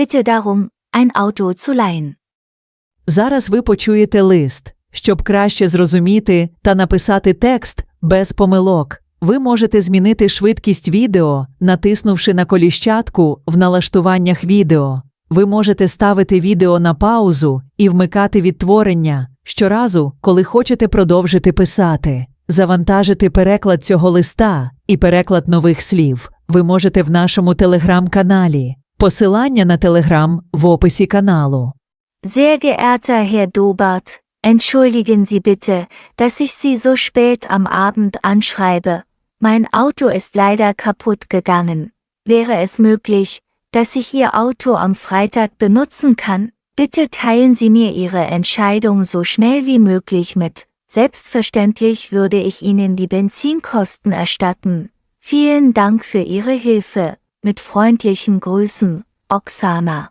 bitte darum, ein Auto zu leihen. Зараз ви почуєте лист. Щоб краще зрозуміти та написати текст без помилок, ви можете змінити швидкість відео, натиснувши на коліщатку в налаштуваннях відео. Ви можете ставити відео на паузу і вмикати відтворення щоразу, коли хочете продовжити писати. Завантажити переклад цього листа і переклад нових слів ви можете в нашому телеграм-каналі. Посилання на телеграм в описі каналу. Sehr geehrter Herr Dobart, entschuldigen Sie bitte, dass ich Sie so spät am Abend anschreibe. Mein Auto ist leider kaputt gegangen. Wäre es möglich, dass ich Ihr Auto am Freitag benutzen kann? Bitte teilen Sie mir Ihre Entscheidung so schnell wie möglich mit. Selbstverständlich würde ich Ihnen die Benzinkosten erstatten. Vielen Dank für Ihre Hilfe. Mit freundlichen Grüßen, Oksana.